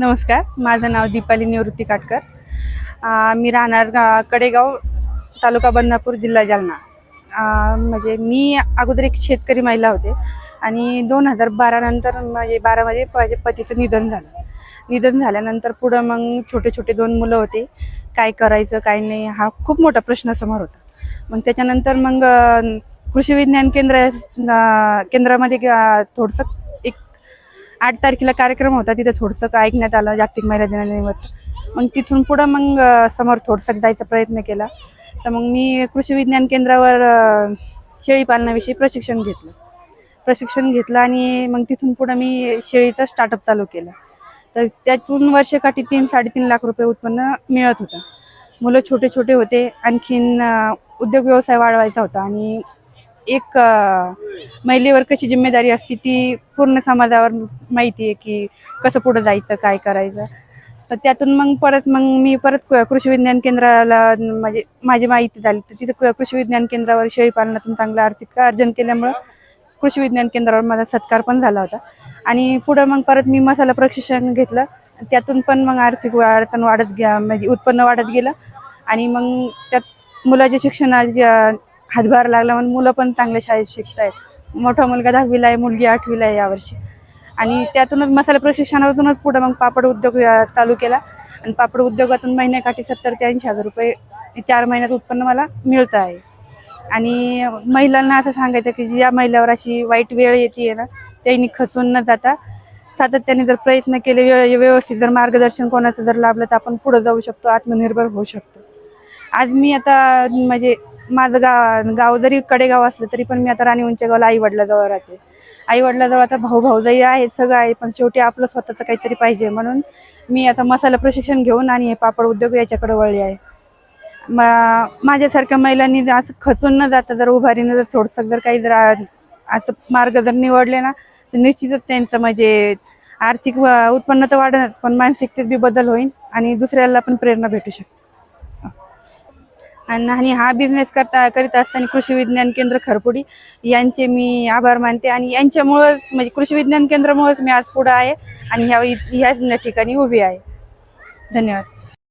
नमस्कार माझं नाव दीपाली निवृत्ती काटकर. मी राहणार गा- कडेगाव तालुका बदनापूर जिल्हा जालना. म्हणजे मी अगोदर एक शेतकरी महिला होते आणि दोन हजार बारानंतर म्हणजे बारामध्ये माझे पतीचं निधन झालं. निधन झाल्यानंतर पुढं मग छोटे छोटे दोन मुलं होते. काय करायचं काय नाही हा खूप मोठा प्रश्न समोर होता. मग त्याच्यानंतर मग कृषी विज्ञान केंद्र केंद्रामध्ये थोडंसं आठ तारखेला कार्यक्रम होता तिथे थोडंसं ऐकण्यात आलं जागतिक महिला दिनानिमित्त. मग तिथून पुढं मग समोर थोडंसं जायचा प्रयत्न केला. तर मग मी कृषी विज्ञान केंद्रावर शेळीपालनाविषयी प्रशिक्षण घेतलं. प्रशिक्षण घेतलं आणि मग तिथून पुढं मी शेळीचं स्टार्टअप चालू केलं. तर त्यातून वर्षकाठी तीन साडेतीन लाख रुपये उत्पन्न मिळत होतं. मुलं छोटे छोटे होते आणखीन उद्योग व्यवसाय वाढवायचा होता आणि एक महिलेवर कशी जिम्मेदारी असते ती पूर्ण समाजावर माहिती आहे की कसं पुढं जायचं काय करायचं. तर त्यातून मग परत मग मी परत क- कृषी विज्ञान केंद्राला म्हणजे माझी माहिती झाली. तर तिथं कृषी विज्ञान केंद्रावर शेळीपालनातून चांगलं आर्थिक अर्जन केल्यामुळं कृषी विज्ञान केंद्रावर माझा सत्कार पण झाला होता. आणि पुढं मग परत मी मसाला प्रशिक्षण घेतलं. त्यातून पण मग आर्थिक अडचण वाढत म्हणजे उत्पन्न वाढत गेलं. आणि मग त्यात मुलाच्या शिक्षणाच्या हातभार लागला म्हणून मुलं पण चांगल्या शाळेत शिकत आहेत मोठा मुलगा दहावीला आहे मुलगी आठवीला आहे यावर्षी. आणि त्यातूनच मसाला प्रशिक्षणातूनच पुढं मग पापड उद्योग चालू केला. आणि पापड उद्योगातून महिन्याकाठी सत्तर ते ऐंशी हजार रुपये चार महिन्यात उत्पन्न मला मिळतं आहे. आणि महिलांना असं सांगायचं की ज्या महिलावर अशी वाईट वेळ येते ना त्यांनी खचून न जाता सातत्याने जर प्रयत्न केले व्यवस्थित जर मार्गदर्शन कोणाचं जर लाभलं तर आपण पुढं जाऊ शकतो आत्मनिर्भर होऊ शकतो. आज मी आता म्हणजे माझं गाव गाव जरी कडेगाव असलं तरी पण मी आता राणी उंच्या गावाला आई वडिलाजवळ राहते. आई वडिलाजवळ आता भाऊ भाऊजाई आहे सगळं आहे पण शेवटी आपलं स्वतःचं काहीतरी पाहिजे. म्हणून मी आता मसाला प्रशिक्षण घेऊन आणि हे पापड उद्योग याच्याकडे वळले आहे. मा माझ्यासारख्या महिलांनी जर असं खचून न जाता जर उभारीनं जर थोडंसं जर काही जर असं मार्ग जर निवडले ना तर निश्चितच त्यांचं म्हणजे आर्थिक व- उत्पन्न तर वाढणार पण मानसिकतेत बी बदल होईल आणि दुसऱ्याला पण प्रेरणा भेटू शकते. आणि आणि हा बिझनेस करता करीत असताना कृषी विज्ञान केंद्र खरपुडी यांचे मी आभार मानते आणि यांच्यामुळंच म्हणजे कृषी विज्ञान केंद्रामुळेच मी आज पुढं आहे आणि ह्या ह्या ठिकाणी उभी आहे. धन्यवाद.